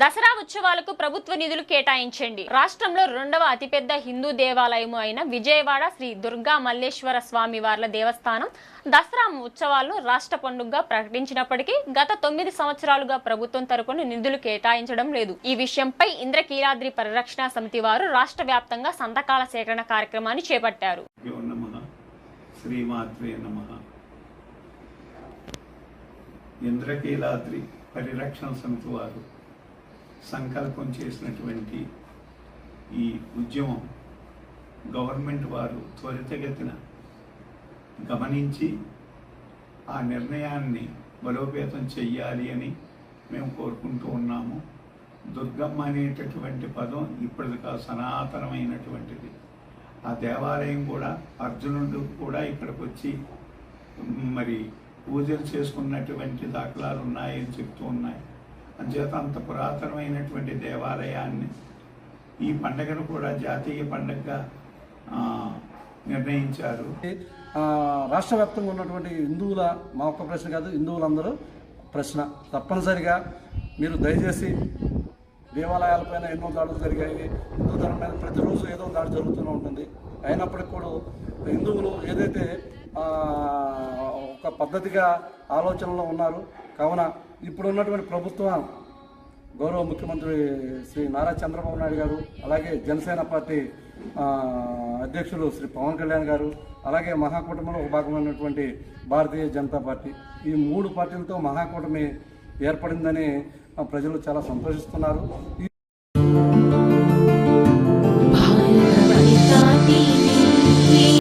దసరా ఉత్సవాలకు ప్రభుత్వ నిధులు కేటాయించండి. రాష్ట్రంలో రెండవ అతిపెద్ద హిందూ దేవాలయము అయిన విజయవాడ శ్రీ దుర్గా మల్లేశ్వర స్వామి వార్ల దేవస్థానం దసరా ఉత్సవాలను రాష్ట్ర పండుగగా ప్రకటించినప్పటికీ గత తొమ్మిది సంవత్సరాలుగా ప్రభుత్వం తరపున నిధులు కేటాయించడం లేదు. ఈ విషయంపై ఇంద్రకీలాద్రి పరిరక్షణ సమితి వారు రాష్ట్ర వ్యాప్తంగా సంతకాల సేకరణ కార్యక్రమాన్ని చేపట్టారు. ఇంద్రకీలాద్రి పరిరక్షణ సమితి వారు సంకల్పం చేసినటువంటి ఈ ఉద్యమం గవర్నమెంట్ వారు త్వరితగతిన గమనించి ఆ నిర్ణయాన్ని బలోపేతం చెయ్యాలి అని మేము కోరుకుంటూ ఉన్నాము. దుర్గమ్మ అనేటటువంటి పదం ఇప్పటికా సనాతనమైనటువంటిది. ఆ దేవాలయం కూడా అర్జునుడు కూడా ఇక్కడికి వచ్చి మరి పూజలు చేసుకున్నటువంటి దాఖలాలు ఉన్నాయని చెప్తూ ఉన్నాయి. అంచేత అంత పురాతనమైనటువంటి దేవాలయాన్ని ఈ పండగను కూడా జాతీయ పండగగా నిర్ణయించారు. రాష్ట్ర వ్యాప్తంగా ఉన్నటువంటి హిందువుల మా ఒక్క ప్రశ్న కాదు హిందువులందరూ ప్రశ్న. తప్పనిసరిగా మీరు దయచేసి దేవాలయాలపైన ఎన్నో దాడులు జరిగాయి. హిందూ ధర్మం మీద ప్రతిరోజు ఏదో దాడి జరుగుతూనే ఉంటుంది. అయినప్పటికీ కూడా హిందువులు ఏదైతే ఒక పద్ధతిగా ఆలోచనలో ఉన్నారు కావున ఇప్పుడు ఉన్నటువంటి ప్రభుత్వం గౌరవ ముఖ్యమంత్రి శ్రీ నారా చంద్రబాబు నాయుడు గారు అలాగే జనసేన పార్టీ అధ్యక్షులు శ్రీ పవన్ కళ్యాణ్ గారు అలాగే మహాకూటమిలో ఒక భాగమైనటువంటి భారతీయ జనతా పార్టీ. ఈ మూడు పార్టీలతో మహాకూటమి ఏర్పడిందని ప్రజలు చాలా సంతోషిస్తున్నారు.